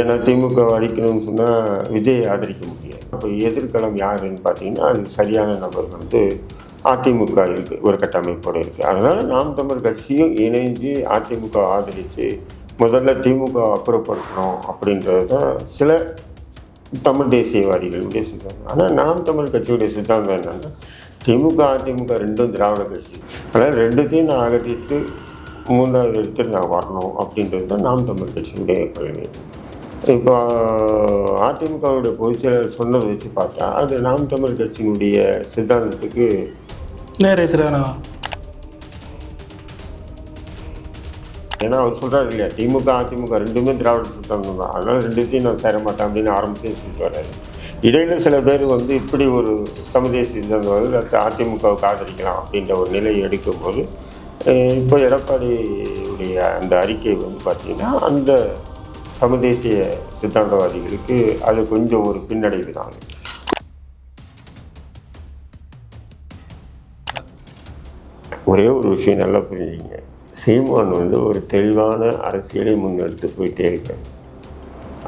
ஏன்னா திமுக அழிக்கணும்னு சொன்னால் விஜய் ஆதரிக்க முடியாது. அப்போ எதிர்காலம் யாருன்னு பார்த்தீங்கன்னா அது சரியான நபர் வந்து அதிமுக இருக்குது ஒரு கட்டமைப்போடு இருக்குது அதனால் நாம் தமிழ் கட்சியும் இணைஞ்சு அதிமுக ஆதரித்து முதல்ல திமுக அப்புறப்படுத்தணும் அப்படின்றது தான் சில தமிழ் தேசியவாதிகளுடைய சித்தாந்தம். ஆனால் நாம் தமிழ் கட்சியுடைய சித்தாந்தம் என்னென்னா திமுக அதிமுக ரெண்டும் திராவிட கட்சி. அதனால் ரெண்டுத்தையும் நான் அகற்றிட்டு மூன்றாவது எடுத்து நான் வரணும் அப்படின்றது தான் நாம் தமிழ் கட்சியுடைய கொள்கை. இப்போ அதிமுகவுடைய பொதுச்செயலர் சொன்னதை வச்சு பார்த்தா அது நாம் தமிழ் கட்சியினுடைய சித்தாந்தத்துக்கு நேரே திரான ஏன்னா அவர் சொல்கிறாரு இல்லையா திமுக அதிமுக ரெண்டுமே திராவிட சித்தாந்தம் தான். அதனால் ரெண்டுத்தையும் நான் சேர மாட்டேன் அப்படின்னு ஆரம்பத்தையும் சொல்லிட்டு வர்றாரு. இடையில சில பேர் வந்து இப்படி ஒரு தமிழ் தேசிய சித்தாந்தம் வந்து அதிமுகவுக்கு ஆதரிக்கலாம் அப்படின்ற ஒரு நிலையை எடுக்கும்போது இப்போ எடப்பாடியுடைய அந்த அறிக்கை வந்து பார்த்திங்கன்னா அந்த தமிழ் தேசிய சித்தாந்தவாதிகளுக்கு அது கொஞ்சம் ஒரு பின்னடைவு தான். ஒரே ஒரு விஷயம் நல்லா புரிஞ்சுங்க. சீமான் வந்து ஒரு தெளிவான அரசியலை முன்னெடுத்து போயிட்டே இருக்கார்.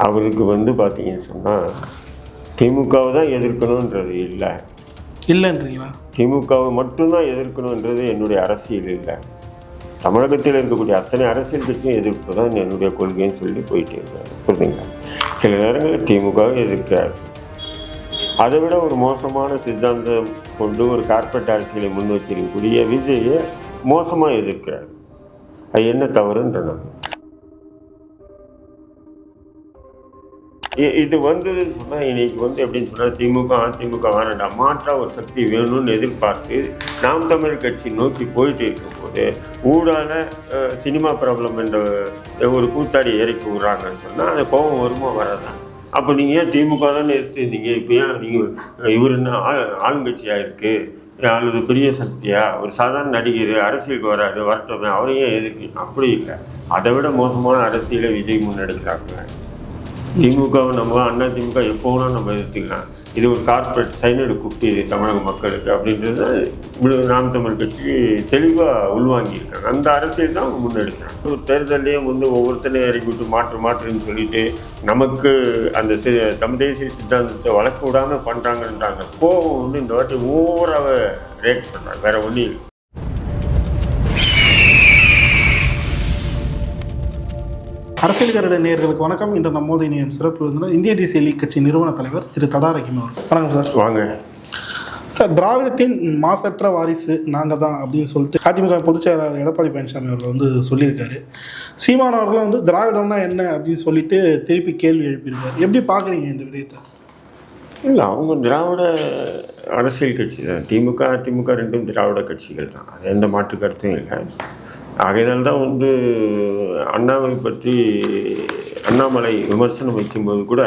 அவருக்கு வந்து பார்த்தீங்கன்னு சொன்னால் திமுகவை தான் எதிர்க்கணுன்றது இல்லை. இல்லைன்றீங்களா? திமுகவை மட்டும்தான் எதிர்க்கணுன்றது என்னுடைய அரசியல் இல்லை. தமிழகத்தில் இருக்கக்கூடிய அத்தனை அரசியல் கட்சியும் எதிர்ப்பு தான் என்னுடைய கொள்கைன்னு சொல்லி போயிட்டே இருக்காரு புரியுதுங்களா? சில நேரங்களில் திமுக எதிர்க்கிறார். அதை விட ஒரு மோசமான சித்தாந்தம் கொண்டு ஒரு கார்பரேட் அரசியலை முன் வச்சிருக்கக்கூடிய விஜயை மோசமாக எதிர்க்கிறார். அது என்ன தவறுன்ற நான் இது வந்ததுன்னு சொன்னால் இன்றைக்கி வந்து எப்படின்னு சொன்னால் திமுக அதிமுக வேணாம் மாற்றா ஒரு சக்தி வேணும்னு எதிர்பார்த்து நாம் தமிழ் கட்சி நோக்கி போயிட்டு இருக்கும்போது ஊடான சினிமா ப்ராப்ளம் என்ற ஒரு கூத்தாடி இறக்கி விடுறாங்கன்னு சொன்னால் அந்த கோபம் வருமா வரதான் அப்போ நீங்கள் ஏன் திமுக தானே எடுத்துருந்தீங்க இப்போ ஏன் நீங்கள் இவர் என்ன ஆ- ஆளுங்கட்சியாக இருக்குது அல்லது பெரிய சக்தியா? ஒரு சாதாரண நடிகர் அரசியலுக்கு வராது வரட்டமே அவரையும் எதுக்கு அப்படி இல்லை. அதை விட மோசமான அரசியலை விஜய் முன்னெடுக்கிறாங்க. திமுகவை நம்ம அண்ணா திமுக எப்போ வேணாலும் நம்ம எதிர்த்துக்கலாம். இது ஒரு கார்ப்பரேட் சைனடு குப்பி இது தமிழக மக்களுக்கு அப்படின்றது இவ்வளவு நாம் தமிழ் கட்சி தெளிவாக உள்வாங்கியிருக்காங்க. அந்த அரசியல் தான் அவங்க முன்னெடுக்கிறாங்க. ஒரு தேர்தலையும் வந்து ஒவ்வொருத்தனையும் இறக்கி விட்டு மாற்று மாற்றுன்னு சொல்லிட்டு நமக்கு அந்த சி தமிழ் தேசிய சித்தாந்தத்தை வளர்க்க விடாமல் பண்ணுறாங்கன்றாங்க கோவம் வந்து இந்த வாட்டி ஓவராக ரேட் பண்ணுறாங்க. வேற ஒன்றும் அரசியல் கருட நேயர்களுக்கு வணக்கம். இன்று நம்மோது இணையம் சிறப்பு விருந்தினர் இந்திய தேசிய லீக் கட்சி நிறுவன தலைவர் திரு ததா ரஹீம் அவர்கள். வணக்கம் சார். வாங்க. சார் திராவிடத்தின் மாசற்ற வாரிசு நாங்கள் தான் அப்படின்னு சொல்லிட்டு அதிமுக பொதுச் செயலாளர் எடப்பாடி பழனிசாமி அவர்கள் வந்து சொல்லியிருக்காரு. சீமான் அவர்களும் வந்து திராவிடம்னா என்ன அப்படின்னு சொல்லிட்டு திருப்பி கேள்வி எழுப்பியிருக்காரு எப்படி பார்க்குறீங்க இந்த விடயத்தை? இல்லை அவங்க திராவிட அரசியல் கட்சி தான். திமுக அதிமுக ரெண்டும் திராவிட கட்சிகள் தான். அது எந்த மாற்று கருத்தும் இல்லை. ஆகையினால் தான் வந்து அண்ணாவை பற்றி அண்ணாமலை விமர்சனம் வைக்கும்போது கூட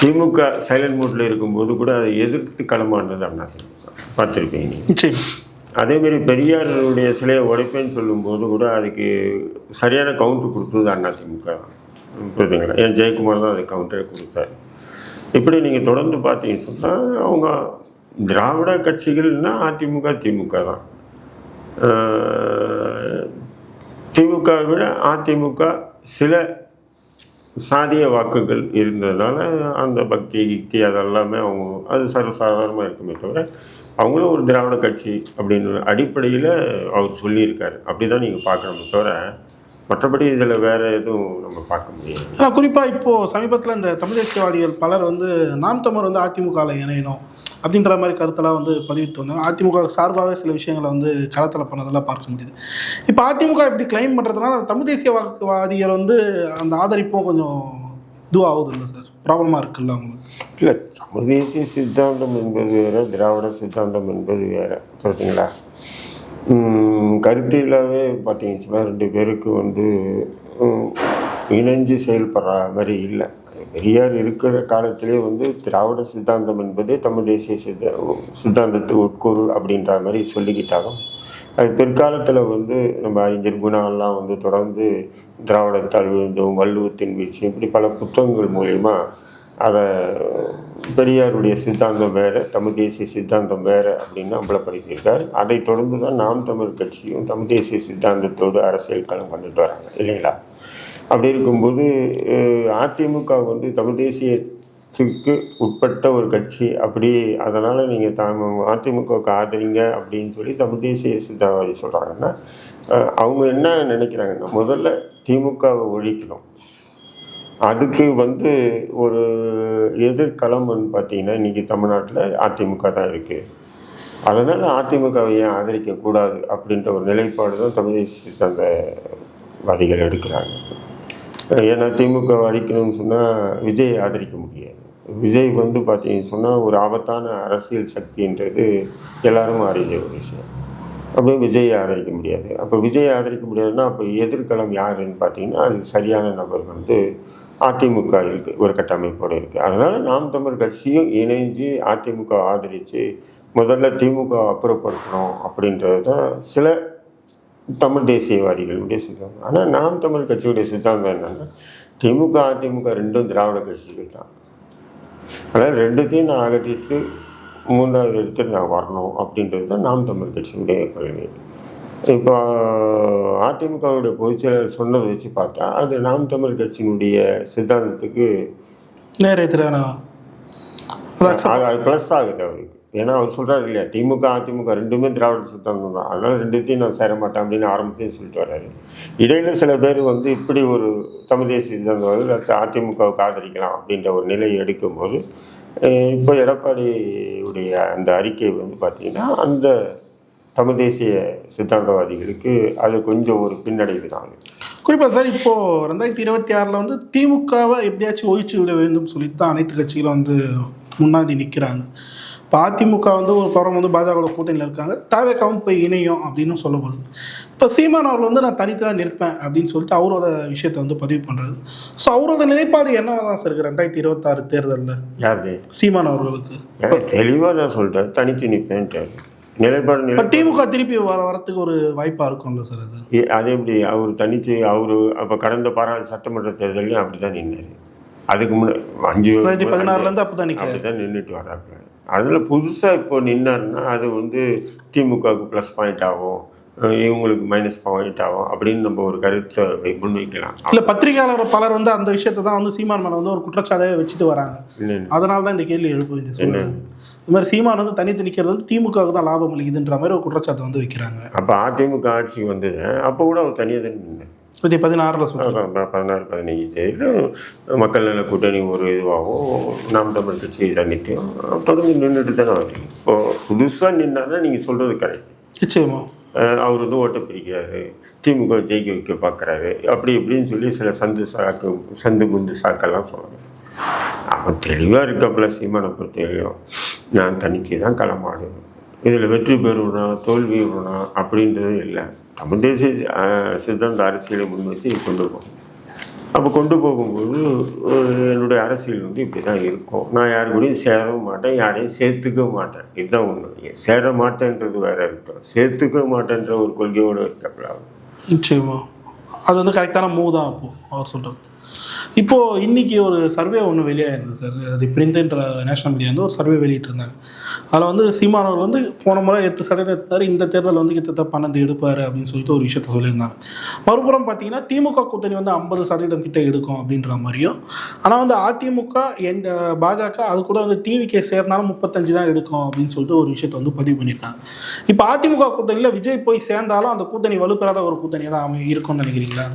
திமுக சைலண்ட் மூட்டில் இருக்கும்போது கூட அதை எதிர்த்து களமானது அண்ணா பார்த்துருப்பீங்க நீங்கள் நிச்சயம். அதேமாரி பெரியாருடைய சிலையை உடைப்பேன்னு சொல்லும்போது கூட அதுக்கு சரியான கவுண்டர் கொடுத்தது அதிமுக தான் புரியுதுங்களா? ஏன் ஜெயக்குமார் தான் அது கவுண்டரே கொடுத்தாரு. இப்படி நீங்கள் தொடர்ந்து பார்த்தீங்கன்னு சொன்னால் அவங்க திராவிட கட்சிகள்னா அதிமுக திமுக தான். திமுகவை விட அதிமுக சில சாதிய வாக்குகள் இருந்ததுனால அந்த பக்தி கிக்தி அதெல்லாமே அவங்க அது சர்வசாதாரணமாக இருக்குமே தவிர அவங்களும் ஒரு திராவிட கட்சி அப்படின்ற அடிப்படையில் அவர் சொல்லியிருக்காரு. அப்படி தான் நீங்கள் பார்க்கணுமே தவிர மற்றபடி இதில் வேறு எதுவும் நம்ம பார்க்க முடியாது. ஆனால் குறிப்பாக இப்போது சமீபத்தில் இந்த தமிழ் தேசியவாதிகள் பலர் வந்து நாம் தமிழ் வந்து அதிமுகவில் இணையணும். அப்படின்ற மாதிரி கருத்தெல்லாம் வந்து பதிவிட்டு வந்தாங்க. அதிமுக சார்பாகவே சில விஷயங்களை வந்து களத்தில் பண்ணதெல்லாம் பார்க்க முடியுது. இப்போ அதிமுக இப்படி கிளைம் பண்ணுறதுனால தமிழ் தேசிய வாக்குவாதிகள் வந்து அந்த ஆதரிப்பும் கொஞ்சம் இதுவாகுது இல்லை சார் ப்ராப்ளமாக இருக்குல்ல அவங்களுக்கு? இல்லை தமிழ் தேசிய சித்தாந்தம் என்பது வேறு திராவிட சித்தாந்தம் என்பது வேறு. பார்த்தீங்களா கருத்திலாவே பார்த்தீங்கன்னா பார்த்தீங்கன்னு ரெண்டு பேருக்கு வந்து இணைஞ்சு செயல்படுற மாதிரி இல்லை. பெரியார் இருக்கிற காலத்திலே வந்து திராவிட சித்தாந்தம் என்பதே தமிழ் தேசிய சித்த சித்தாந்தத்து உட்கூறு அப்படின்ற மாதிரி சொல்லிக்கிட்டாலும் அது பிற்காலத்தில் வந்து நம்ம அறிஞர் குணாலாம் வந்து தொடர்ந்து திராவிடத்தால் விழுந்தும் வள்ளுவத்தின் வீழ்ச்சி இப்படி பல புத்தகங்கள் மூலயமா அதை பெரியாருடைய சித்தாந்தம் வேறு தமிழ் தேசிய சித்தாந்தம் வேறு அப்படின்னு அம்பலப்படுத்தியிருக்கார் அதை தொடர்ந்து தான் நாம் தமிழ் கட்சியும் தமிழ் தேசிய சித்தாந்தத்தோடு அரசியல் களம் கொண்டுட்டு வராங்க இல்லைங்களா? அப்படி இருக்கும்போது அதிமுக வந்து தமிழ் தேசியத்துக்கு உட்பட்ட ஒரு கட்சி. அப்படி அதனால் நீங்கள் தாம அதிமுகவுக்கு ஆதரிங்க அப்படின்னு சொல்லி தமிழ் தேசிய சித்தாவாதி சொல்கிறாங்கன்னா அவங்க என்ன நினைக்கிறாங்கன்னா முதல்ல திமுகவை ஒழிக்கணும். அதுக்கு வந்து ஒரு எதிர்களம்னு பார்த்தீங்கன்னா இன்றைக்கி தமிழ்நாட்டில் அதிமுக தான் இருக்குது அதனால் அதிமுகவை ஏன் ஆதரிக்கக்கூடாது அப்படின்ற ஒரு நிலைப்பாடு தான் தமிழ் தேசிய சித்தாந்தவாதிகள் எடுக்கிறாங்க. ஏன்னா திமுக அழிக்கணும்னு சொன்னால் விஜய் ஆதரிக்க முடியாது. விஜய் வந்து பார்த்தீங்கன்னு சொன்னால் ஒரு ஆபத்தான அரசியல் சக்தின்றது எல்லாரும் அறிஞ்ச ஒரு விஷயம். அப்படியே விஜய் ஆதரிக்க முடியாது. அப்போ விஜய் ஆதரிக்க முடியாதுன்னா அப்போ எதிர்களம் யாருன்னு பார்த்தீங்கன்னா அது சரியான நபர் வந்து அதிமுக இருக்குது ஒரு கட்டமைப்போடு இருக்குது அதனால் நாம் தமிழ் கட்சியும் இணைஞ்சு அதிமுக ஆதரித்து முதல்ல திமுக அப்புறப்படுத்தணும் அப்படின்றது தான் சில தமிழ் தேசியவாதிகளுடைய சித்தாந்தம் ஆனால் நாம் தமிழ் கட்சியுடைய சித்தாந்தம் என்னென்னா திமுக அதிமுக ரெண்டும் திராவிட கட்சிகள் தான். அதனால் ரெண்டுத்தையும் நான் அகற்றிட்டு மூன்றாவது இடத்துல நான் வரணும் அப்படின்றது தான் நாம் தமிழ் கட்சியுடைய கொள்கை. இப்போ அதிமுகவுடைய பொதுச்செயலர் சொன்னதை வச்சு பார்த்தா அது நாம் தமிழ் கட்சியினுடைய சித்தாந்தத்துக்கு நேரே திரான அது அது ப்ளஸ் ஆகுது அவருக்கு. ஏன்னா அவர் சொல்கிறார் இல்லையா திமுக அதிமுக ரெண்டுமே திராவிட சித்தாந்தம் தான் அதனால் ரெண்டுத்தையும் நான் சேர மாட்டேன் அப்படின்னு ஆரம்பத்தையும் சொல்லிட்டு வர்றாரு. இடையில சில பேர் வந்து இப்படி ஒரு தமிழ் தேசிய சித்தாந்தம் வந்து அதிமுகவுக்கு ஆதரிக்கலாம் அப்படின்ற ஒரு நிலையை எடுக்கும்போது இப்போ எடப்பாடியுடைய அந்த அறிக்கை வந்து பார்த்திங்கன்னா அந்த தமிழ் தேசிய சித்தாந்தவாதிகளுக்கு அது கொஞ்சம் ஒரு பின்னடைவு தான். குறிப்பாக சார் இப்போது ரெண்டாயிரத்தி இருபத்தி ஆறில் வந்து திமுகவை எப்படியாச்சும் ஒழிச்சு விட வேண்டும் சொல்லிட்டு தான் அனைத்து கட்சிகளும் வந்து முன்னாடி நிற்கிறாங்க இப்போ அதிமுக வந்து ஒரு புறம் வந்து பாஜக கூட்டணியில் இருக்காங்க. தாவேக்காவும் போய் இணையும் அப்படின்னு சொல்லப்படுது. இப்போ சீமான் அவர்கள் வந்து நான் தனித்து தான் நிற்பேன் அப்படின்னு சொல்லிட்டு அவரோட விஷயத்தை வந்து பதிவு பண்ணுறாரு ஸோ அவரோட நிலைப்பாடு என்னவா தான் சார் ரெண்டாயிரத்தி இருபத்தாறு தேர்தலில்? யாரு? சீமான் அவர்களுக்கு. தெளிவாக தான் சொல்லிட்டார் தனித்து நிற்பேன்ட்டார். நிலைப்பாடு திமுக திருப்பி வர வரத்துக்கு ஒரு வாய்ப்பாக இருக்கும்ல சார் அது? அது எப்படி? அவர் தனித்து அவர் அப்போ கடந்த பாராளு சட்டமன்ற தேர்தலையும் அப்படி தான் நின்னார். அதுக்கு முன்னே அஞ்சு பதினாறுலேருந்து அப்போ தான் நிற்கிறாரு தான் நின்றுட்டு வர்றாப்புல அதில் புதுசாக இப்போ நின்னாருன்னா அது வந்து திமுகவுக்கு ப்ளஸ் பாயிண்ட் ஆகும் இவங்களுக்கு மைனஸ் பாயிண்ட் ஆகும் அப்படின்னு நம்ம ஒரு கருத்தை முன்வைக்கலாம். இல்லை பத்திரிகையாளர் பலர் வந்து அந்த விஷயத்தை தான் வந்து சீமான் மேலே வந்து ஒரு குற்றச்சாட்டாவே வச்சுட்டு வராங்க. அதனால தான் இந்த கேள்வி எழுப்புது இந்த சூழ்நிலை இது மாதிரி சீமான் வந்து தனித்து நிற்கிறது வந்து திமுகவுக்கு தான் லாபம் அளிக்குதுன்ற மாதிரி ஒரு குற்றச்சாட்டை வந்து வைக்கிறாங்க. அப்போ அதிமுக ஆட்சிக்கு வந்தது அப்போ கூட அவர் தனியாக தான் நின்னார். ரெண்டாயிரத்தி பதினாறில் பதினாறு பதினஞ்சு தேதியில் மக்கள் நல கூட்டணி ஒரு இதுவாகவும் நாம் தமிழ் கட்சி தண்ணிட்டும் தொடர்ந்து நின்றுட்டு தானே வருது இப்போது புதுசாக நின்னார்னா நீங்கள் சொல்கிறது கரெக்ட். நிச்சயமா. அவர் வந்து ஓட்டை பிரிக்கிறாரு திமுக ஜெயிக்க வைக்க பார்க்குறாரு அப்படி இப்படின்னு சொல்லி சில சந்து சாக்கு சந்து குந்து சாக்கெல்லாம் சொல்லுவாங்க அவன் தெளிவாக இருக்கப்பல சீமானை பொறுத்தவரையும் நான் தனிச்சு தான் களமாடுவேன். இதில் வெற்றி பெறுவனா தோல்வி வருவனா அப்படின்றது இல்லை. தமிழ் தேசிய சித்தாந்த அரசியலை முன் வச்சு கொண்டு போகும். அப்போ கொண்டு போகும்போது என்னுடைய அரசியல் வந்து இப்படி தான் இருக்கும். நான் யாரு கூடயும் சேரவும் மாட்டேன் யாரையும் சேர்த்துக்கவும் மாட்டேன். இதுதான் ஒன்று சேர மாட்டேன்றது வேற இருக்கட்டும் சேர்த்துக்க மாட்டேன்ற ஒரு கொள்கையோடு இருக்கப்படாது நிச்சயமா. அது வந்து கரெக்டான மூவ் தான் அப்போ அவர் சொல்கிறது இப்போது இன்னைக்கு ஒரு சர்வே ஒன்று வெளியாயிருந்தது சார் அது பிரிண்ட்ன்ற நேஷனல் மீடியா வந்து ஒரு சர்வே வெளியிட்டிருந்தாங்க. அதில் வந்து சீமானவர் வந்து போன முறை எட்டு சதவீதம் எடுத்தார். இந்த தேர்தலில் வந்து கிட்டத்தட்ட பன்னெண்டு எடுப்பார் அப்படின்னு சொல்லிட்டு ஒரு விஷயத்த சொல்லியிருந்தாங்க. மறுபுறம் பார்த்தீங்கன்னா திமுக கூட்டணி வந்து ஐம்பது சதவீதம் கிட்ட எடுக்கும் அப்படின்ற மாதிரியும் ஆனால் வந்து அதிமுக எந்த பாஜக அது கூட வந்து டிவிக்கே சேர்ந்தாலும் முப்பத்தஞ்சு தான் எடுக்கும் அப்படின்னு சொல்லிட்டு ஒரு விஷயத்த வந்து பதிவு பண்ணியிருக்காங்க. இப்போ அதிமுக கூட்டணியில் விஜய் போய் சேர்ந்தாலும் அந்த கூட்டணி வலுப்பெறாத ஒரு கூட்டணியாக தான் அமை இருக்கும்னு நினைக்கிறீங்களா?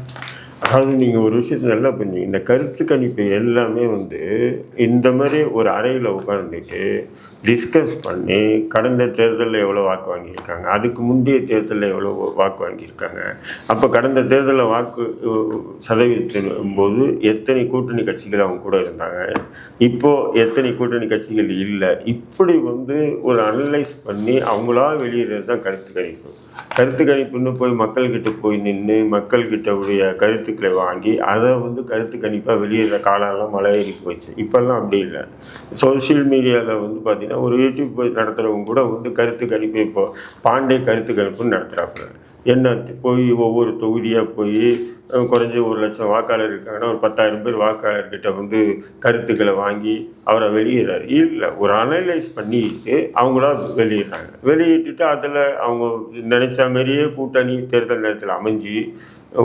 அதாவது நீங்கள் ஒரு விஷயத்தை நல்லா பண்ணி இந்த கருத்து கணிப்பு எல்லாமே வந்து இந்த மாதிரி ஒரு அறையில் உட்காந்துட்டு டிஸ்கஸ் பண்ணி கடந்த தேர்தலில் எவ்வளோ வாக்கு வாங்கியிருக்காங்க அதுக்கு முந்தைய தேர்தலில் எவ்வளோ வாக்கு வாங்கியிருக்காங்க அப்போ கடந்த தேர்தலில் வாக்கு சதவீதத்தின் போது எத்தனை கூட்டணி கட்சிகள் அவங்க கூட இருந்தாங்க இப்போது எத்தனை கூட்டணி கட்சிகள் இல்லை இப்படி வந்து ஒரு அனலைஸ் பண்ணி அவங்களா வெளியிடுறது தான் கருத்து கணிப்பு. கருத்து கணிப்புன்னு போய் மக்கள்கிட்ட போய் நின்று மக்கள்கிட்ட உடைய கருத்துக்களை வாங்கி அதை வந்து கருத்து கணிப்பாக வெளியிடுற காலம்லாம் மலையேறி போச்சு. இப்போல்லாம் அப்படி இல்லை. சோஷியல் மீடியாவில் வந்து பார்த்திங்கன்னா ஒரு யூடியூப் போய் நடத்துகிறவங்க கூட வந்து கருத்து கணிப்பு இப்போ பாண்டே கருத்து கணிப்புன்னு நடத்துகிறாப்புல என்ன போய் ஒவ்வொரு தொகுதியாக போய் குறைஞ்சி ஒரு லட்சம் வாக்காளர் இருக்காங்கன்னா ஒரு பத்தாயிரம் பேர் வாக்காளர்கிட்ட வந்து கருத்துக்களை வாங்கி அவரை வெளியிடுறாரு. இல்லை ஒரு அனலைஸ் பண்ணிட்டு அவங்களா வெளியிடுறாங்க. வெளியிட்டுட்டு அதில் அவங்க நினச்ச மாதிரியே கூட்டணி தேர்தல் நேரத்தில் அமைஞ்சு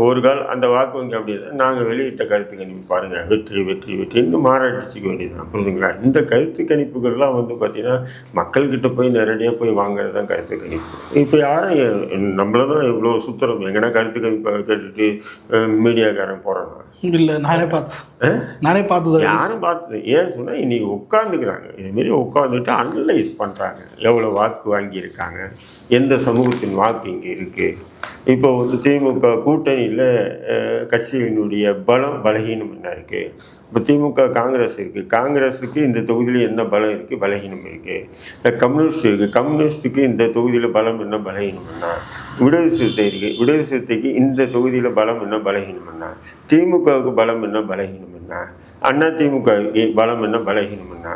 ஒரு கால் அந்த வாக்கு வங்கி அப்படி நாங்கள் வெளியிட்ட கருத்து கணிப்பு பாருங்கள் வெற்றி வெற்றி வெற்றி. இன்னும் மாறாட்டிச்சிக்க வேண்டியதுதான். புரியுதுங்களா இந்த கருத்து கணிப்புகள்லாம் வந்து பார்த்தீங்கன்னா மக்கள்கிட்ட போய் நேரடியாக போய் வாங்குறது தான் கருத்து கணிப்பு. இப்போ யாரும் நம்மள தான் இவ்வளோ சுற்றுறோம் எங்கன்னா கருத்து கணிப்பை கேட்டுட்டு மீடியாக்காரன் போகிறாங்க இல்லை. நானே பார்த்தேன் நானே பார்த்தது. யாரும் பார்த்தது ஏன் சொன்னால் இன்னைக்கு உட்காந்துக்கிறாங்க இதுமாரி உட்காந்துட்டு அனலைஸ் பண்ணுறாங்க எவ்வளோ வாக்கு வாங்கியிருக்காங்க. எந்த சமூகத்தின் வாக்கு இங்கே இருக்குது இப்போ வந்து திமுக கூட்டணியில் கட்சியினுடைய பலம் பலகீனம் என்ன இருக்குது இப்போ திமுக காங்கிரஸ் இருக்குது காங்கிரஸுக்கு இந்த தொகுதியில் என்ன பலம் இருக்குது பலகீனம் இருக்குது கம்யூனிஸ்ட் இருக்குது கம்யூனிஸ்ட்டுக்கு இந்த தொகுதியில் பலம் என்ன பலகீனம் என்ன? விடுதலை சிறுத்தை இருக்குது விடுதலை சிறுத்தைக்கு இந்த தொகுதியில் பலம் என்ன பலகீனம் என்ன? திமுகவுக்கு பலம் என்ன பலகீனம் என்ன? அண்ணா திமுகவுக்கு பலம் என்ன பலகீனம் என்ன?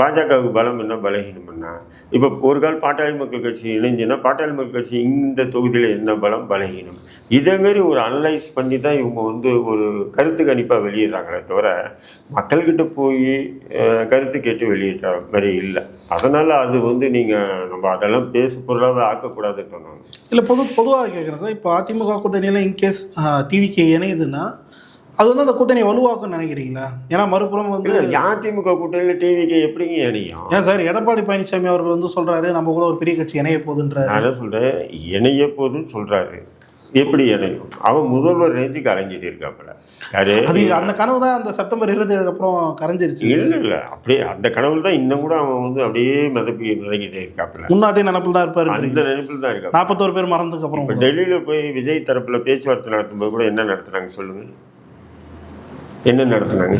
பாஜகவுக்கு பலம் என்ன பலகீனம்னா இப்போ ஒரு கால் பாட்டாளி மக்கள் கட்சி இணைஞ்சுன்னா பாட்டாளி மக்கள் கட்சி இந்த தொகுதியில் என்ன பலம்? பலகீனம். இதேமாரி ஒரு அனலைஸ் பண்ணி தான் இவங்க வந்து ஒரு கருத்து கணிப்பாக வெளியிடுறாங்களே தவிர மக்கள்கிட்ட போய் கருத்து கேட்டு வெளியிட்ட மாதிரி இல்லை. அதனால் அது வந்து நீங்கள் நம்ம அதெல்லாம் பேசு பொருளாக ஆக்கக்கூடாதுன்னு சொன்னாங்க இல்லை பொது பொதுவாக கேட்குறேன் சார். இப்போ அதிமுக கூட்டணியில் இன்கேஸ் டிவிக்கு இணையுதுன்னா அது வந்து அந்த கூட்டணியை வலுவாக்கும்னு நினைக்கிறீங்களா? ஏன்னா மறுபுறம் வந்து அதிமுக கூட்டணியில் டிவிக்கு எப்படிங்க இணையும்? ஏன் சார் எடப்பாடி பழனிசாமி அவர்கள் வந்து சொல்றாரு நம்ம கூட ஒரு பெரிய கட்சி இணைய போகுதுன்றாரு. நான் என்ன சொல்கிறேன் இணைய போதுன்னு சொல்கிறாரு எப்படி இணையும்? அவன் முதல்வர் ரேஞ்சுக்கு அலைஞ்சிட்டு இருக்காப்புல. யாரு? அது அந்த கனவு தான் அந்த செப்டம்பர் இருபத்தி ஏழுக்கு அப்புறம் கரைஞ்சிருச்சு. இல்லை இல்லை அப்படியே அந்த கடவுள் தான் இன்னும் கூட அவன் வந்து அப்படியே மிதப்பி மிதக்கிட்டே இருக்காப்புல. முன்னாடி நினப்பில் தான் இருப்பாரு. அந்த நினைப்பில் தான் இருக்கான் நாற்பத்தோரு பேர் மறந்ததுக்கு அப்புறம் டெல்லியில் போய் விஜய் தரப்புல பேச்சுவார்த்தை நடத்தும்போது கூட என்ன நடத்துனாங்க சொல்லுங்க. என்ன நடத்துனாங்க?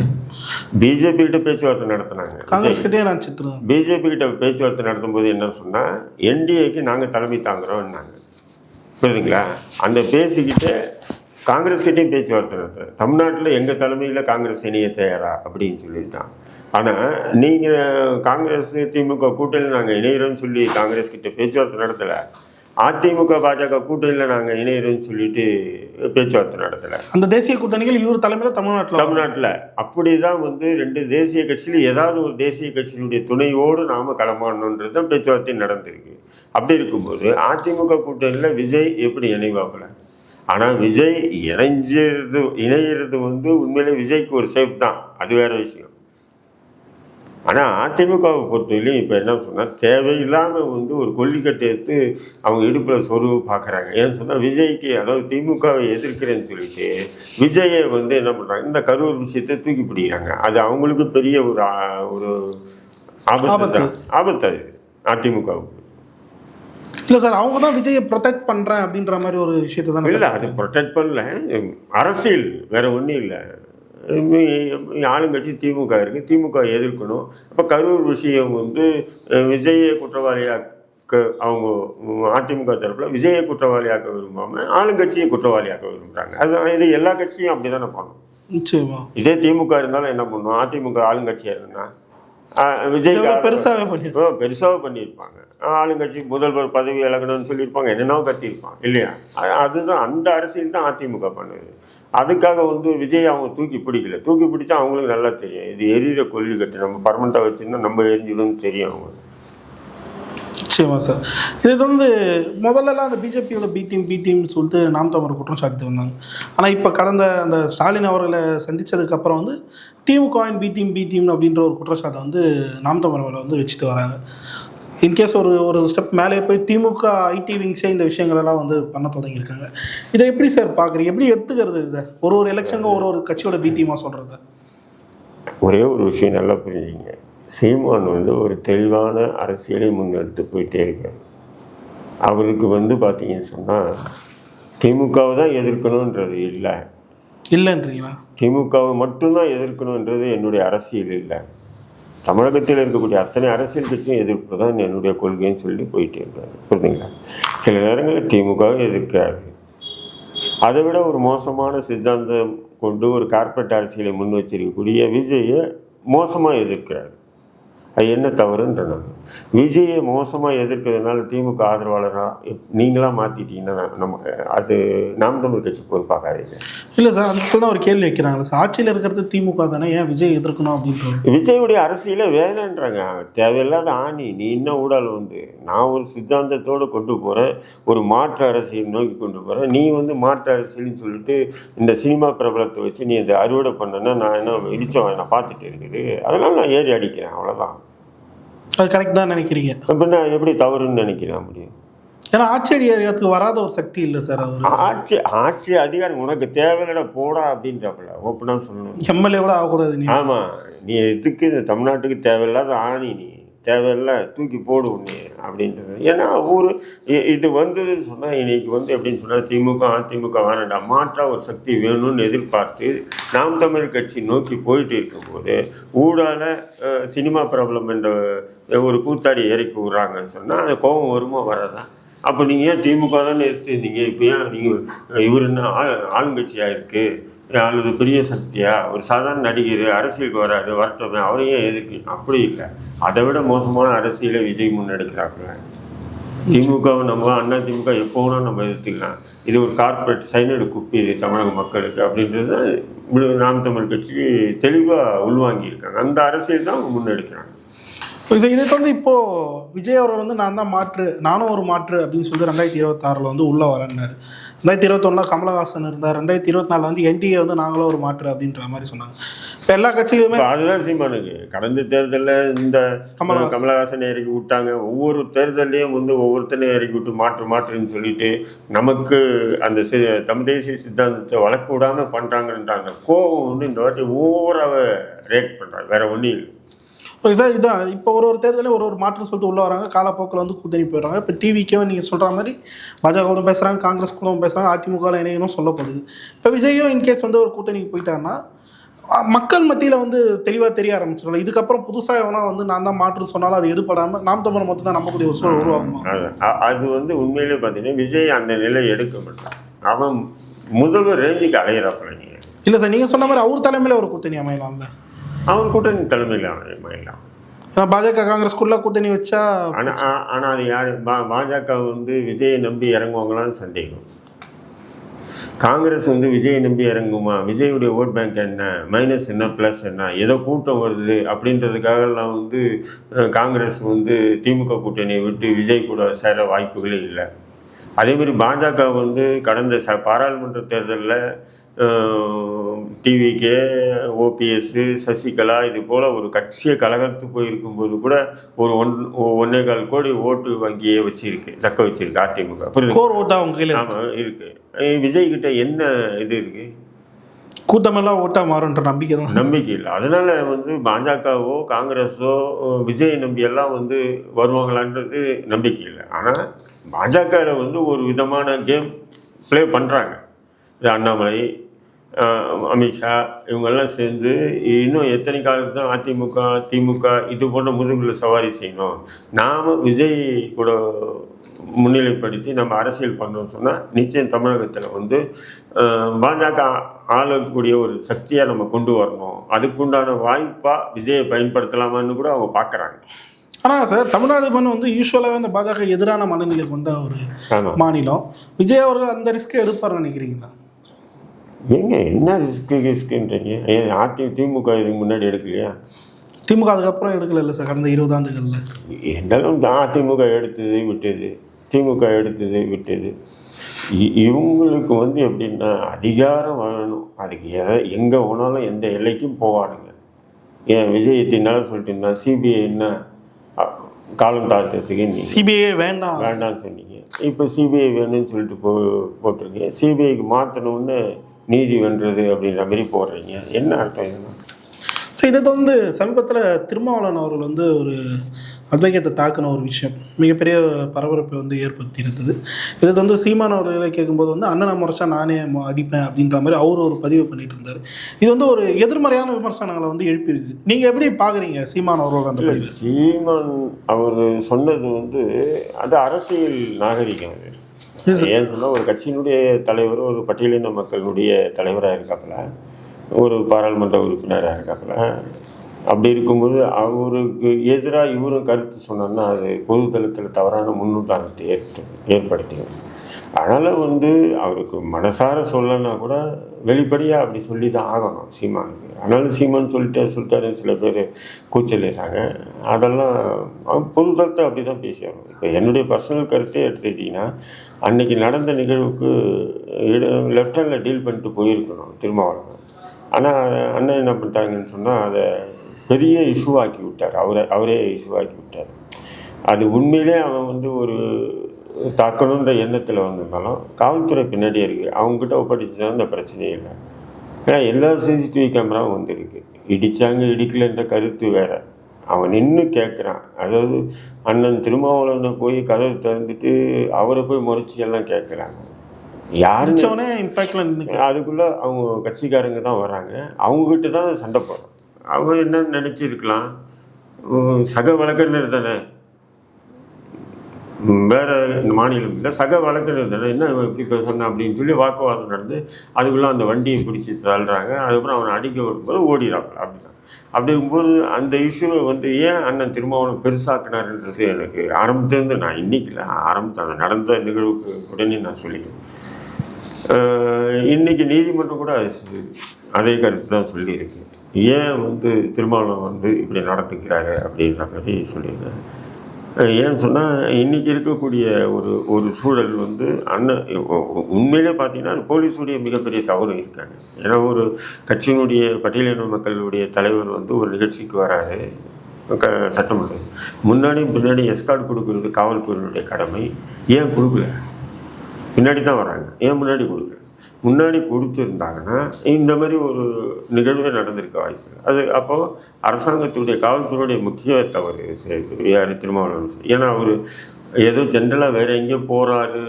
பிஜேபி கிட்ட பேச்சுவார்த்தை நடத்துனாங்க. காங்கிரஸ் கிட்டே நினச்சிட்டு பிஜேபி கிட்ட பேச்சுவார்த்தை நடத்தும்போது என்ன சொன்னால் என்டிஏக்கு நாங்கள் தலைமை தாங்குறோம்னாங்க. புரியுதுங்களா? அந்த பேசிக்கிட்டு காங்கிரஸ் கிட்டேயும் பேச்சுவார்த்தை நடத்துகிறேன் தமிழ்நாட்டில் எங்கள் தலைமையில் காங்கிரஸ் இணைய தயாரா? அப்படின்னு சொல்லிட்டான். ஆனால் நீங்கள் காங்கிரஸ் திமுக கூட்டணியில் நாங்கள் இணையிறோம்னு சொல்லி காங்கிரஸ் கிட்ட பேச்சுவார்த்தை நடத்தலை. அதிமுக பாஜக கூட்டணியில் நாங்கள் இணையிறோம்னு சொல்லிட்டு பேச்சுவார்த்தை நடத்தலை. அந்த தேசிய கூட்டணிகள் இவர் தலைமையில் தமிழ்நாட்டில் தமிழ்நாட்டில். அப்படி தான் வந்து ரெண்டு தேசிய கட்சியில் ஏதாவது ஒரு தேசிய கட்சியினுடைய துணையோடு நாம் களமாடணுன்றது தான் பேச்சுவார்த்தை நடந்திருக்கு. அப்படி இருக்கும்போது அதிமுக கூட்டணியில் விஜய் எப்படி இணைவாப்புல? ஆனால் விஜய் இணைஞ்சிறது இணையிறது வந்து உண்மையிலே விஜய்க்கு ஒரு சேஃப் தான். அது வேற விஷயம். ஆனால் அதிமுகவை பொறுத்தவரையிலும் இப்போ என்ன சொன்னால் தேவையில்லாமல் வந்து ஒரு கொல்லிக்கட்டை எடுத்து அவங்க இடுப்பில் சொருவு பார்க்குறாங்க ஏன்னு சொன்னால் விஜய்க்கு அதாவது திமுகவை எதிர்க்கிறேன்னு சொல்லிட்டு விஜயை வந்து என்ன பண்ணுறாங்க இந்த கரூர் விஷயத்தை தூக்கி பிடிக்கிறாங்க. அது அவங்களுக்கு பெரிய ஒரு ஒரு ஆபத்து ஆபத்து. அது அதிமுகவுக்கு. இல்லை சார் அவங்க தான் விஜயை ப்ரொடெக்ட் பண்ணுறேன் அப்படின்ற மாதிரி ஒரு விஷயத்தை தானே இல்லை அது ப்ரொடெக்ட் பண்ணல. அரசியல் வேற ஒன்றும் இல்லை. ஆளுங்கட்சி திமுக இருக்குது திமுக எதிர்க்கணும். அப்போ கரூர் விஷயம் வந்து விஜயை குற்றவாளியாக்க அவங்க அதிமுக தரப்பில் விஜயை குற்றவாளியாக்க விரும்பாமல் ஆளுங்கட்சியை குற்றவாளியாக்க விரும்புகிறாங்க அது இது எல்லா கட்சியும் அப்படி தானே பண்ணும். நிச்சயமா. இதே திமுக இருந்தாலும் என்ன பண்ணும்? அதிமுக ஆளுங்கட்சியாக இருந்தா? அஹ், விஜய்க்கு இதை ஆதரவு- பெருசாவே பண்ணிருக்கோம் ஓ பெருசாக பண்ணியிருப்பாங்க ஆளுங்கட்சி முதல்வர் பதவி இழக்கணும்னு சொல்லியிருப்பாங்க. என்னென்னவோ கட்டியிருப்பான் இல்லையா? அதுதான் அந்த அரசியல் தான் அதிமுக பண்ணுது. அதுக்காக வந்து விஜய் அவங்க தூக்கி பிடிக்கல. தூக்கி பிடிச்சா அவங்களுக்கு நல்லா தெரியும். இது எரியிற கொல்லி கட்டு. நம்ம பர்மனெண்ட்டாக வச்சுருந்தா நம்ம எரிஞ்சிடும்னு தெரியும் அவங்க நிச்சயமா சார். இது வந்து முதல்லலாம் அந்த பிஜேபியோட பி டீம் பி டீம்னு சொல்லிட்டு நாம் தமிழர் குற்றம் சாட்டி வந்தாங்க. ஆனால் இப்போ கடந்த அந்த ஸ்டாலின் அவர்களை சந்தித்ததுக்கப்புறம் வந்து வந்து காயின் பி டீம் பி டீம் அப்படின்ற ஒரு குற்றச்சாட்டை வந்து நாம் தமிழர் மேலே வந்து வச்சுட்டு வராங்க. இன்கேஸ் ஒரு ஒரு ஸ்டெப் மேலே போய் திமுக ஐடி விங்ஸே இந்த விஷயங்களெல்லாம் வந்து பண்ண தொடங்கியிருக்காங்க. இதை எப்படி சார் பார்க்குறீங்க எப்படி எடுத்துக்கிறது இதை? ஒரு ஒரு எலெக்ஷனுக்கும் ஒரு ஒரு கட்சியோட பி டீமாக சொல்கிறத ஒரே ஒரு விஷயம் நல்லா புரிஞ்சுங்க சீமான் வந்து ஒரு தெளிவான அரசியலை முன்னெடுத்து போயிட்டே இருக்கார். அவருக்கு வந்து பார்த்தீங்கன்னு சொன்னால் திமுகவை தான் எதிர்க்கணுன்றது இல்லை. இல்லைன்றீங்களா? திமுகவை மட்டும்தான் எதிர்க்கணுன்றது என்னுடைய அரசியல் இல்லை. தமிழகத்தில் இருக்கக்கூடிய அத்தனை அரசியல் கட்சியும் எதிர்ப்பு தான் என்னுடைய கொள்கைன்னு சொல்லி போயிட்டே இருக்காரு. புரியுதுங்களா சில நேரங்களில் திமுக எதிர்க்கிறாரு அதை விட ஒரு மோசமான சித்தாந்தம் கொண்டு ஒரு கார்பரேட் அரசியலை முன் வச்சிருக்கக்கூடிய விஜயை மோசமாக எதிர்க்கிறார். அது என்ன தவறுன்ற நான் விஜயை மோசமாக எதிர்க்கிறதுனால திமுக ஆதரவாளராக நீங்களா மாற்றிட்டீங்கன்னா நம்ம அது நாம் தமிழ் கட்சி பொறுப்பாகாதீங்க. இல்லை சார் அதுக்கு தான் ஒரு கேள்வி வைக்கிறாங்களே சார் ஆட்சியில் இருக்கிறது திமுக தானே ஏன் விஜய் எதிர்க்கணும் அப்படின்ற ஒரு விஜயுடைய அரசியலே வேணான்றாங்க. தேவையில்லாத ஆணி நீ என்ன ஊடால வந்து நான் ஒரு சித்தாந்தத்தோடு கொண்டு போகிறேன் ஒரு மாற்று அரசியல் நோக்கி கொண்டு போகிறேன் நீ வந்து மாற்று அரசியல்னு சொல்லிட்டு இந்த சினிமா பிரபலத்தை வச்சு நீ இதை அறுவடை பண்ணனா நான் என்ன இடிச்சவன் நான் பார்த்துட்டு இருக்குது. அதனால நான் ஏறி அடிக்கிறேன் அவ்வளோதான் அது கரெக்ட் தான் நினைக்கிறீங்க. நான் எப்படி தவறுன்னு நினைக்கிறேன் முடியும் ஏன்னா ஆட்சி அதிகாரத்துக்கு வராத ஒரு சக்தி இல்லை சார் அவர். ஆட்சி ஆட்சி அதிகாரம் உனக்கு தேவையில்லடா போடா அப்படின்றப்பல. ஓப்பனாக சொல்லணும். எம்எல்ஏ கூட ஆகக்கூடாது நீ. ஆமாம் நீ எதுக்கு இந்த தமிழ்நாட்டுக்கு தேவையில்லாத ஆணி நீ? தேவையில்ல தூக்கி போடு நீ அப்படின்றது. ஏன்னா ஊர் இது வந்ததுன்னு சொன்னால் இன்னைக்கு வந்து எப்படின்னு சொன்னால் திமுக அதிமுக வேணாம் மாற்றாக ஒரு சக்தி வேணும்னு எதிர்பார்த்து நாம் தமிழ் கட்சி நோக்கி போயிட்டு இருக்கும்போது ஊடால சினிமா பிரபலம் என்ற ஒரு கூத்தாடி இறக்கி விட்றாங்கன்னு சொன்னால் அந்த கோபம் வருமா வரதான் அப்போ நீங்கள் ஏன் திமுக தானே எடுத்துருந்தீங்க இப்போ ஏன் நீங்கள் இவர் என்ன ஆளுங்கட்சியாக இருக்குது அல்லது பெரிய சக்தியாக ஒரு சாதாரண நடிகர் அரசியலுக்கு வராது வரட்டும் அவரையும் எதுக்கு? அப்படி இல்லை. அதை விட மோசமான அரசியலை விஜய் முன்னெடுக்கிறாங்க திமுகவை நம்ம அண்ணா திமுக எப்போ வேணாலும் நம்ம எதிர்த்துக்கலாம். இது ஒரு கார்ப்பரேட் சைனடு குப்பி இது தமிழக மக்களுக்கு அப்படின்றது தான் நாம் தமிழ் கட்சிக்கு தெளிவாக உள்வாங்கியிருக்காங்க. அந்த அரசியல் தான் அவங்க முன்னெடுக்கிறாங்க. இதை- இதை வந்து இப்போ விஜய் அவர்கள் வந்து நான் தான் மாற்று நானும் ஒரு மாற்று அப்படின்னு சொல்லி ரெண்டாயிரத்தி இருபத்தாறில் வந்து உள்ளே வரேன்னாரு. ரெண்டாயிரத்தி இருபத்தொன்னில் கமலஹாசன் இருந்தார். ரெண்டாயிரத்தி இருபத்தி நாலில் வந்து என்டிஏ வந்து நாங்களும் ஒரு மாற்று அப்படின்ற மாதிரி சொன்னாங்க. இப்போ எல்லா கட்சிகளுமே அதுதான் சீமானுக்கு கடந்த தேர்தலில் இந்த கமலஹாசன். கமலஹாசனை இறக்கி விட்டாங்க. ஒவ்வொரு தேர்தல்லையும் வந்து ஒவ்வொருத்தனையும் இறக்கி விட்டு மாற்று மாற்றுன்னு சொல்லிட்டு நமக்கு அந்த தமிழ் தேசிய சித்தாந்தத்தை வளர்க்க விடாமல் பண்ணுறாங்கன்றாங்க கோபம் வந்து இந்த வாட்டி ஓவராக ரியாக்ட் பண்ணுறாங்க வேற ஒன்றும் இல்லை. ஓகே சார் இதான். இப்போ ஒரு ஒரு தேர்தலையும் ஒரு ஒரு மாற்றம் சொல்லிட்டு உள்ளே வராங்க. காலப்போக்கில் வந்து கூட்டணி போயிடுறாங்க. இப்போ டிவிக்கே நீங்கள் சொல்கிற மாதிரி பாஜகவும் பேசுகிறாங்க காங்கிரஸ் கூடவும் பேசுகிறாங்க அதிமுகவில் இணையனும் சொல்லப்படுது. இப்போ விஜயும் இன்கேஸ் வந்து ஒரு கூட்டணிக்கு போயிட்டாருன்னா மக்கள் மத்தியில் வந்து தெளிவாக தெரிய ஆரம்பிச்சிடலாம் இதுக்கப்புறம் புதுசாக எவனா வந்து நான் தான் மாற்று சொன்னாலும் அது எடுப்படாமல் நாம் தமிழ் மொத்தம் தான் நம்பக்கூடிய ஒரு சூழல் உருவாகுமா? அது வந்து உண்மையிலே பார்த்தீங்கன்னா விஜய் அந்த நிலை எடுக்க மாட்டான் அவன் முதல்வர் ரேஞ்சுக்கு அலையிறாப்புல நீங்கள் இல்லை சார் நீங்கள் சொன்ன மாதிரி அவர் தலைமையில் ஒரு கூட்டணி அமையலாம்ல. அவன் கூட்டணி தலைமையில் அமையலாம் ஏன்னா பாஜக காங்கிரஸ்குள்ள கூட்டணி வச்சா ஆனால் ஆனால் அது யார்? பா பாஜக வந்து விஜயை நம்பி இறங்குவாங்களான்னு சந்தேகம். காங்கிரஸ் வந்து விஜயை நம்பி இறங்குமா? விஜயுடைய ஓட் பேங்க் என்ன? மைனஸ் என்ன ப்ளஸ் என்ன? ஏதோ கூட்டம் வருது அப்படின்றதுக்காகலாம் வந்து அஹ், காங்கிரஸ் வந்து திமுக கூட்டணியை விட்டு விஜய் கூட சேர வாய்ப்புகளே இல்லை. அதேமாதிரி பாஜக வந்து கடந்த ச பாராளுமன்ற தேர்தலில் டிவிகே ஓபிஎஸ் சசிகலா இது போல் ஒரு கட்சியை கலகத்து போயிருக்கும்போது கூட ஒரு ஒன் ஒன்னே கால் கோடி ஓட்டு வங்கியை வச்சிருக்கு தக்க வச்சிருக்கு அதிமுக புரியுது கோர் ஓட்டா அவங்க. ஆமாம் இருக்கு. அஹ் விஜய் கிட்ட என்ன இது இருக்கு? கூட்டமெல்லாம் ஓட்டா மாறுன்ற நம்பிக்கை தான். நம்பிக்கை இல்லை. அதனால வந்து பாஜகவோ காங்கிரஸோ விஜய் நம்பி எல்லாம் வந்து வருவாங்களான்றது நம்பிக்கை இல்லை. ஆனால் பாஜகவில் வந்து ஒரு விதமான கேம் ப்ளே பண்ணுறாங்க இது அண்ணாமலை அமித்ஷா இவங்கெல்லாம் சேர்ந்து இன்னும் எத்தனை காலத்துக்கு தான் அதிமுக திமுக இது போன்ற முதுகில் சவாரி செய்யணும். நாம் விஜய் கூட முன்னிலைப்படுத்தி நம்ம அரசியல் பண்ணோம்னு சொன்னால் நிச்சயம் தமிழகத்தில் வந்து பாஜக ஆளக்கூடிய ஒரு சக்தியாக நம்ம கொண்டு வரணும். அதுக்குண்டான வாய்ப்பாக விஜயை பயன்படுத்தலாமான்னு கூட அவங்க பார்க்குறாங்க ஆனால் சார் தமிழ்நாடு மண் வந்து யூஸ்வலாகவே இந்த பாஜக எதிரான மனநிலை கொண்ட ஒரு மாநிலம். விஜய் அவர்கள் அந்த ரிஸ்க்கை எடுப்பார்னு நினைக்கிறீங்களா? ஏங்க என்ன ரிஸ்க்கு ரிஸ்க்குன்றீங்க ஏன் அதி திமுக இதுக்கு முன்னாடி எடுக்கலையா? திமுக அதுக்கப்புறம் எடுக்கல இல்லை சார் கடந்த இருபது ஆண்டுகளில் இருந்தாலும் அதிமுக எடுத்தது விட்டது? திமுக எடுத்தது விட்டது. இவங்களுக்கு வந்து எப்படின்னா அதிகாரம் வேணும் அதுக்கு எதை எங்கே போனாலும் எந்த எல்லைக்கும் போவானுங்க ஏன் விஜய் எத்தினால சொல்லிட்டு இருந்தா சிபிஐ என்ன காலம் தாழ்த்தத்துக்கு சிபிஐ வேண்டாம். வேண்டாம்னு சொன்னீங்க. இப்போ சிபிஐ வேணும்னு சொல்லிட்டு போ போட்டிருக்கீங்க. சிபிஐக்கு மாற்றணும்னு நீதி வென்றது அப்படின்ற மாதிரி போடுறீங்க. என்ன அர்த்தம் இதெல்லாம்? ஸோ இதை வந்து சமீபத்தில் திருமாவளவன் அவர்கள் வந்து ஒரு அத்வைகத்தை தாக்கின ஒரு விஷயம். மிகப்பெரிய பரபரப்பை வந்து ஏற்படுத்தி இருந்தது இதை வந்து சீமான் அவர்களை கேட்கும்போது வந்து அண்ணனை முறைச்சா நானே அடிப்பேன் அப்படின்ற மாதிரி அவர் ஒரு பதிவு பண்ணிட்டு இருந்தார் இது வந்து ஒரு எதிர்மறையான விமர்சனங்களை வந்து எழுப்பியிருக்கு. நீங்கள் எப்படி பார்க்குறீங்க சீமான் அவர்களோட அந்த பதிவு? சீமான் அவர் சொன்னது வந்து அது அரசியல் நாகரிகம். அது. ஏன்னு சொன்னால் ஒரு கட்சியினுடைய தலைவர் ஒரு பட்டியலின மக்களுடைய தலைவராக இருக்காப்புல ஒரு பாராளுமன்ற உறுப்பினராக இருக்காப்புல அப்படி இருக்கும்போது அவருக்கு எதிராக இவரும் கருத்து சொன்னார்னா அது பொதுத்தளத்தில் தவறான முன்னுதாரணத்தை ஏற்பட்டு ஏற்படுத்திடும். அதனால் வந்து அவருக்கு மனசார சொல்லனா கூட வெளிப்படையாக அப்படி சொல்லி தான் ஆகணும் சீமானுக்கு. அதனால சீமான் சொல்லிட்டாரு சொல்லிட்டாரு சில பேர் கூச்சலிடுறாங்க. அதெல்லாம் பொது தளத்தை அப்படி தான் பேசியாகணும். இப்போ என்னுடைய பர்சனல் கருத்தே எடுத்துக்கிட்டிங்கன்னா அன்றைக்கி நடந்த நிகழ்வுக்கு லெஃப்ட் ஹேண்டில் டீல் பண்ணிட்டு போயிருக்கணும் திருமாவளவன். ஆனால் அண்ணன் என்ன பண்ணிட்டாங்கன்னு சொன்னால் அதை பெரிய இஷ்யூவாக்கி விட்டார். அவரை அவரே இஷ்யூவாக்கி விட்டார். அது உண்மையிலே அவன் வந்து ஒரு தாக்கணுன்ற எண்ணத்தில் வந்திருந்தாலும் காவல்துறை பின்னாடியே இருக்குது அவங்ககிட்ட ஒப்படைச்சா இந்த பிரச்சனையே இல்லை. ஏன்னா எல்லா சிசிடிவி கேமராவும் வந்திருக்கு. இடித்தாங்க இடிக்கலைன்ற கருத்து வேற. அவன் நின்று கேட்குறான் அதாவது அண்ணன் திருமாவளவனை போய் கதவு திறந்துட்டு அவரை போய் முறைச்சி எல்லாம் கேட்குறாங்க யாருன்னு அடிச்சவனே இம்பாக்ட்ல அதுக்குள்ளே அவங்க கட்சிக்காரங்க தான் வராங்க. அவங்கக்கிட்ட தான் சண்டை போடுறோம். அவங்க என்ன நினச்சிருக்கலாம்? சக வழக்கறிஞர் தானே? வேறு வேற மாநிலம் இல்லை சக வழக்கறிஞர் தானே? என்ன இப்படி பேசணும் அப்படின்னு சொல்லி வாக்குவாதம் நடந்து அதுக்குள்ளே அந்த வண்டியை பிடிச்சி தள்ளுறாங்க. அதுக்கப்புறம் அவனை அடிக்க வரும்போது ஓடிடுறாங்க அப்படிதான். அப்படிங்கும்போது அந்த இஷ்யூவை வந்து ஏன் அண்ணன் திருமாவளவன் பெருசாக்குனாருன்றது எனக்கு ஆரம்பத்துலேருந்து நான் இன்னைக்கு இல்லை அந்த நடந்த நிகழ்வுக்கு உடனே நான் சொல்லிட்டேன். இன்றைக்கி இன்னைக்கு நீதிமன்றம் கூட அது அதே கருத்து தான் சொல்லியிருக்கு. ஏன் வந்து திருமாவளவன் வந்து இப்படி நடந்துக்கிறாரு அப்படின்ற மாதிரி சொல்லியிருந்தேன் ஏன்னு சொன்னால் இன்னைக்கு இருக்கக்கூடிய ஒரு ஒரு சூழல் வந்து அண்ணன் உண்மையிலே பார்த்தீங்கன்னா போலீஸுடைய மிகப்பெரிய தவறு இருக்காங்க. ஏன்னா ஒரு கட்சியினுடைய பட்டியலின மக்களுடைய தலைவர் வந்து ஒரு நிகழ்ச்சிக்கு வராரு. க சட்டமன்றம் முன்னாடி பின்னாடி எஸ்கார்ட் கொடுக்கறது காவல்துறையினுடைய கடமை. ஏன் கொடுக்கல? பின்னாடி தான் வராங்க. ஏன் முன்னாடி கொடுக்கல? முன்னாடி கொடுத்துருந்தாங்கன்னா இந்த மாதிரி ஒரு நிகழ்வே நடந்திருக்க வாய்ப்பு. அது அப்போது அரசாங்கத்துடைய காவல்துறையுடைய முக்கிய தவறு யார் திருமாவளவன் சார். ஏன்னா அவர் ஏதோ ஜென்ரலாக வேற எங்கேயோ போறாரு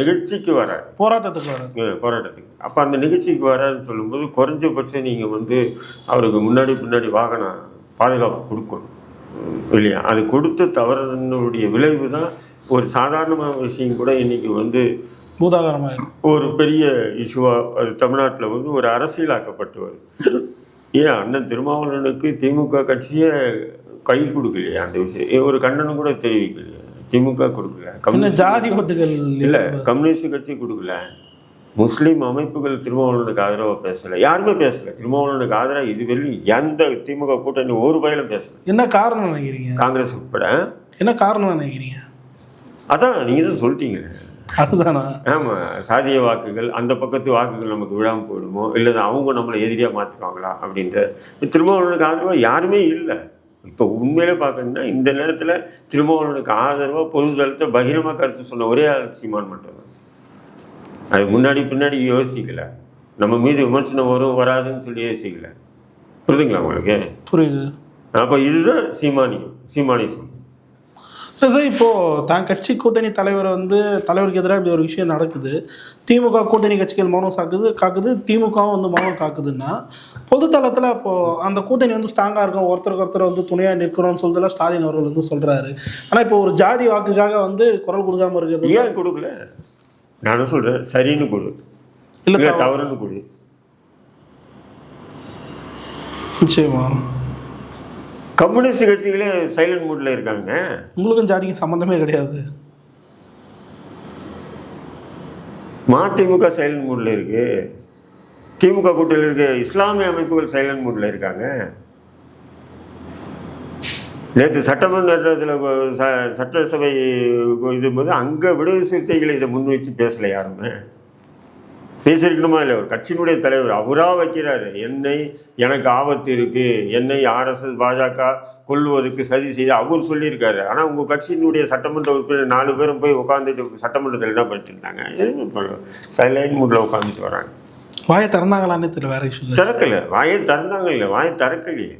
நிகழ்ச்சிக்கு வராரு. போராட்டத்துக்கு போராட்டத்துக்கு. அப்போ அந்த நிகழ்ச்சிக்கு வராருன்னு சொல்லும்போது குறைஞ்சபட்சம் நீங்கள் வந்து அவருக்கு முன்னாடி பின்னாடி வாகனம் பாதுகாப்பு கொடுக்கணும். இல்லையா? அது கொடுத்த தவறுனுடைய விளைவு தான் ஒரு சாதாரணமான விஷயம் கூட இன்னைக்கு வந்து பூதாகரமாக ஒரு பெரிய இஷ்யூவாக அது தமிழ்நாட்டில் வந்து ஒரு அரசியலாக்கப்பட்டு வருது ஏன் அண்ணன் திருமாவளவனுக்கு திமுக கட்சியே கை கொடுக்கலையா? அந்த விஷயம் ஒரு கண்டனம் கூட தெரிவிக்கலையா? திமுக கொடுக்கல. கம்யூனிஸ்ட் ஜாதி ஓட்டுகள் இல்லை கம்யூனிஸ்ட் கட்சி கொடுக்கல. முஸ்லீம் அமைப்புகள் திருமாவளவனுக்கு ஆதரவாக பேசலை. யாருமே பேசல. திருமாவளவனுக்கு ஆதரவாக இதுவரையும் எந்த திமுக கூட்டணி ஒரு பயிலும் பேசல. என்ன காரணம் நினைக்கிறீங்க? காங்கிரஸ் உட்பட. என்ன காரணம் நினைக்கிறீங்க? அதான் நீங்கள் தான் சொல்லிட்டீங்க அதுதானா? ஆமாம் சாதிய வாக்குகள் அந்த பக்கத்து வாக்குகள் நமக்கு விழாமல் போயிடுமோ? இல்லை அவங்க நம்மளை எதிரியாக மாற்றுவாங்களா அப்படின்ற திருமாவளவனுக்கு ஆதரவாக யாருமே இல்லை. இப்போ உண்மையிலே பார்க்கணும்னா இந்த நேரத்தில் திருமாவளவனுக்கு ஆதரவாக பொதுதளத்தை பகிரமாக கருத்து சொன்ன ஒரே ஆள் சீமான் மட்டும்தான் அது முன்னாடி பின்னாடி யோசிக்கல. நம்ம மீது விமர்சனம் வரும் வராதுன்னு சொல்லி யோசிக்கல. புரியுதுங்களா உங்களுக்கு? புரியுது. அப்போ இதுதான் சீமானியம் சீமானிசம் சார் இப்போது தான் கட்சி கூட்டணி தலைவர் வந்து தலைவருக்கு எதிராக இப்படி ஒரு விஷயம் நடக்குது. திமுக கூட்டணி கட்சிகள் மௌனம் சாக்குது காக்குது. திமுகவும் வந்து மௌனம் காக்குதுன்னா பொதுத்தளத்தில் இப்போது அந்த கூட்டணி வந்து ஸ்ட்ராங்காக இருக்கும் ஒருத்தருக்கு ஒருத்தர் வந்து துணையாக நிற்கிறோம்னு சொல்றதுல ஸ்டாலின் அவர்கள் வந்து சொல்கிறாரு ஆனால் இப்போ ஒரு ஜாதி வாக்குக்காக வந்து குரல் கொடுக்காம இருக்கிறது ஏன் கொடுக்கல? நான் சொல்கிறேன் சரின்னு கொடு. இல்லை இல்லை தவறுன்னு கொடு. நிச்சயமா. கம்யூனிஸ்ட் கட்சிகளே சைலண்ட் மூடில் இருக்காங்க. உங்களுக்கும் ஜாதிக்கும் சம்மந்தமே கிடையாது. மதிமுக சைலண்ட் மூடில் இருக்கு. திமுக கூட்டணியில் இருக்க இஸ்லாமிய அமைப்புகள் சைலண்ட் மூடில் இருக்காங்க. நேற்று சட்டமன்றத்தில் ச- சட்டசபை இது போது அங்கே விடுதலை சிறுத்தைகளை இதை முன் வச்சு பேசலை யாருமே. பேசியிருக்கணுமா இல்லை ஒரு கட்சியினுடைய தலைவர் அவராக வைக்கிறாரு. என்னை எனக்கு ஆபத்து இருக்கு. என்னை ஆர்எஸ்எஸ் பாஜக கொல்லுவதற்கு சதி செய்து அவர் சொல்லியிருக்காரு. ஆனால் உங்கள் கட்சியினுடைய சட்டமன்ற உறுப்பினர் நாலு பேரும் போய் உட்காந்துட்டு சட்டமன்றத்தில் என்ன பண்ணிட்டு இருந்தாங்க? எதுவுமே சைலைன் மூடில் உட்காந்துட்டு வராங்க? வாயை திறந்தாங்களான்னே தெரியல வேற விஷயம் திறக்கல. வாயை திறந்தாங்க இல்லை வாயை திறக்கலையே.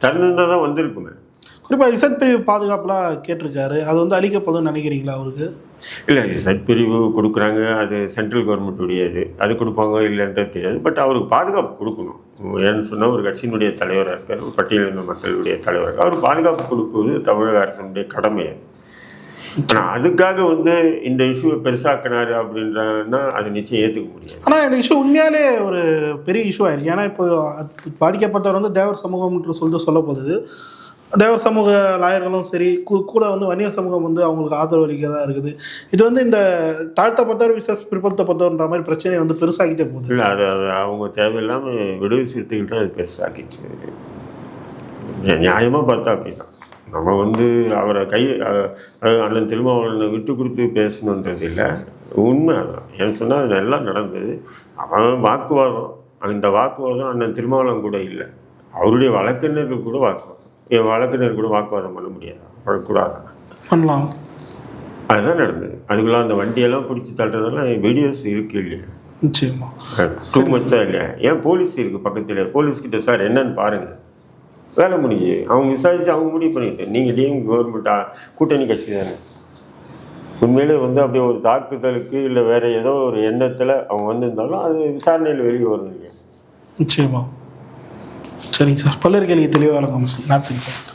திறந்துருந்தா தான் வந்திருக்குமே. குறிப்பாக இசட் பிரிவு பாதுகாப்புலாம் கேட்டிருக்காரு. அது வந்து அளிக்கப்படும் நினைக்கிறீங்களா அவருக்கு? இல்லை செட் பிரிவு கொடுக்குறாங்க அது சென்ட்ரல் கவர்மெண்ட்டுடைய இது அது கொடுப்பாங்க இல்லைன்றது தெரியாது. பட் அவருக்கு பாதுகாப்பு கொடுக்கணும். ஏன்னு சொன்னால் ஒரு கட்சியினுடைய தலைவராக இருக்கார் ஒரு பட்டியலின மக்களுடைய தலைவராக அவர் பாதுகாப்பு கொடுப்பது தமிழக அரசனுடைய கடமை அது. ஆனால் அதுக்காக வந்து இந்த இஷ்யூவை பெருசாக்கினாரு அப்படின்றன்னா அது நிச்சயம் ஏற்றுக்க முடியாது. ஆனால் இந்த இஷ்யூ உண்மையாலே ஒரு பெரிய இஷ்யூ ஆயிருக்கு. ஏன்னா இப்போ பாதிக்கப்பட்டவர் வந்து தேவர் சமூகம்ன்ற சொல்லிட்டு சொல்ல போகுது தேவர் சமூக லாயர்களும் சரி கூட வந்து வணிக சமூகம் வந்து அவங்களுக்கு ஆதரவு அளிக்கிறதா இருக்குது. இது வந்து இந்த தாழ்த்தப்பட்டவர் விசேஷ பிற்படுத்தப்பட்டவர்ன்ற மாதிரி பிரச்சனையை வந்து பெருசாக்கிட்டே போகுது. இல்லை அது அது அவங்க தேவையில்லாமல் விடுவி சிறுத்தைகள் தான் அது பெருசாக்கிச்சு. நியாயமாக பார்த்தா அப்படிதான். நம்ம வந்து அவரை கை அண்ணன் திருமாவளவனை விட்டு கொடுத்து பேசணுன்றது இல்லை. உண்மை அதான். ஏன்னு சொன்னால் அது நல்லா நடந்தது. அவன் வாக்குவாதம். அந்த வாக்குவாதம் அண்ணன் திருமாவளவன் கூட இல்லை. அவருடைய வழக்கறிஞர்கள் கூட வாக்குவாதம். என் வழக்கறிஞர் கூட வாக்குவாதம் பண்ண முடியாது. பண்ணக்கூடாது பண்ணலாம். அதுதான் நடந்தது. அதுக்குள்ள அந்த வண்டியெல்லாம் பிடிச்சி தள்ளுறதெல்லாம் வீடியோஸ் இருக்கு இல்லையா? நிச்சயமா. டூ மச்சா இல்லையா? ஏன் போலீஸ் இருக்குது பக்கத்தில்? போலீஸ் கிட்ட சார் என்னன்னு பாருங்கள் வேலை முடிஞ்சு. அவங்க விசாரித்து அவங்க முடிவு பண்ணிட்டு நீங்கள் டிஎம் கவர்மெண்ட்டா கூட்டணி கட்சி தானே? உண்மையிலே வந்து அப்படியே ஒரு தாக்குதலுக்கு இல்லை வேறு ஏதோ ஒரு எண்ணத்தில் அவங்க வந்திருந்தாலும் அது விசாரணையில் வெளியே வரும் இல்லையா? நிச்சயமா. சரிங்க சார். பல்லு இருக்கையிலேயே தெளிவாக வழங்கும் சார். நான் தெரியும்